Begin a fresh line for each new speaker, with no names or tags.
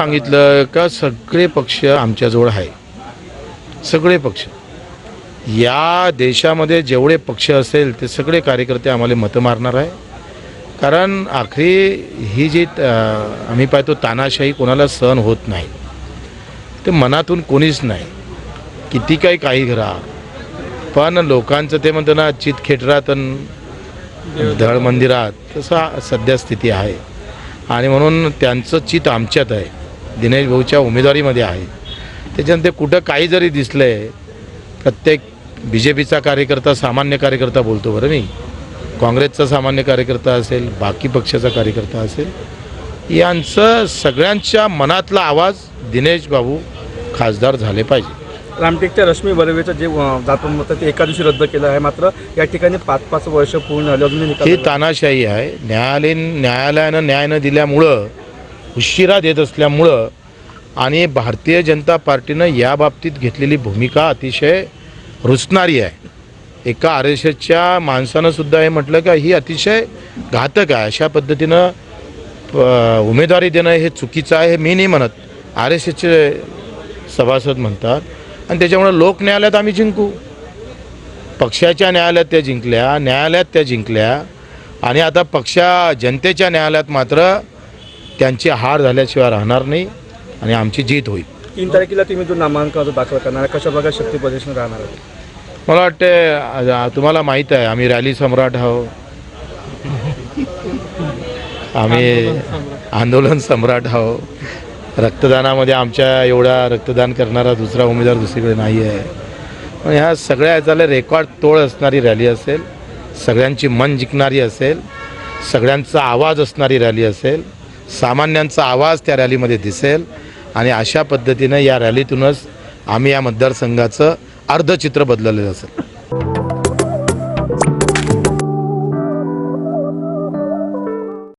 सांगितलं का सगळे पक्ष आमच्याजवळ आहे. सगळे पक्ष. या देशामध्ये जेवढे पक्ष असेल ते सगळे कार्यकर्ते आम्हाला मतं मारणार आहे. कारण आखरी ही जी आम्ही पाहतो तानाशाही कोणाला सहन होत नाही. ते मनातून कोणीच नाही. किती काही काही करा पण लोकांचं ते म्हणतं ना चित खेटरात धळ धड मंदिरात. तसा सध्या स्थिती आहे. आणि म्हणून त्यांचं चित आमच्यात आहे. दिनेश भाऊच्या उमेदवारीमध्ये आहे. त्याच्यानंतर कुठं काही जरी दिसलं आहे प्रत्येक बी जे पीचा कार्यकर्ता सामान्य कार्यकर्ता बोलतो बरं मी. काँग्रेसचा सामान्य कार्यकर्ता असेल बाकी पक्षाचा कार्यकर्ता असेल. यांचं सगळ्यांच्या मनातला आवाज दिनेश बाबू खासदार झाले पाहिजे.
रामटेकच्या रश्मी बर्वेचं जे जातं होतं ते एका दिवशी रद्द केलं आहे मात्र या ठिकाणी पाच पाच वर्ष पूर्ण झाले निकाल
ही तानाशाही आहे. न्यायालयीन न्यायालयानं न्याय न दिल्यामुळं उशिरा देत असल्यामुळं आणि भारतीय जनता पार्टीनं या बाबतीत घेतलेली भूमिका अतिशय रुचणारी आहे. एका आर एस एसच्या माणसानं सुद्धा हे म्हटलं का ही अतिशय घातक आहे. अशा पद्धतीनं प- उमेदवारी देणं हे चुकीचं आहे हे मी नाही म्हणत. आर एस एसचे सभासद म्हणतात. आणि त्याच्यामुळे लोक न्यायालयात आम्ही जिंकू. पक्षाच्या न्यायालयात त्या जिंकल्या न्यायालयात त्या जिंकल्या. आणि आता पक्षा जनतेच्या न्यायालयात मात्र त्यांची हार झाल्याशिवाय राहणार नाही आणि आमची जीत होईल.
तीन तारखेला तुम्ही जो नामांकन जो दाखल करणार कशा प्रकारे शक्ती प्रदर्शन राहणार आहे?
मला वाटते तुम्हाला माहीत आहे आम्ही रॅली सम्राट आहो. आम्ही आंदोलन सम्राट आहो. रक्तदानामध्ये आमच्या एवढा रक्तदान करणारा दुसरा उमेदवार दुसरीकडे नाही आहे. पण ह्या सगळ्या ह्याचाला रेकॉर्ड तोड असणारी रॅली असेल सगळ्यांची मन जिंकणारी असेल सगळ्यांचा आवाज असणारी रॅली असेल सामान्यांचा आवाज त्या रॅलीमध्ये दिसेल आणि अशा पद्धतीनं या रॅलीतूनच आम्ही या मतदारसंघाचं अर्धचित्र बदललेलं असेल.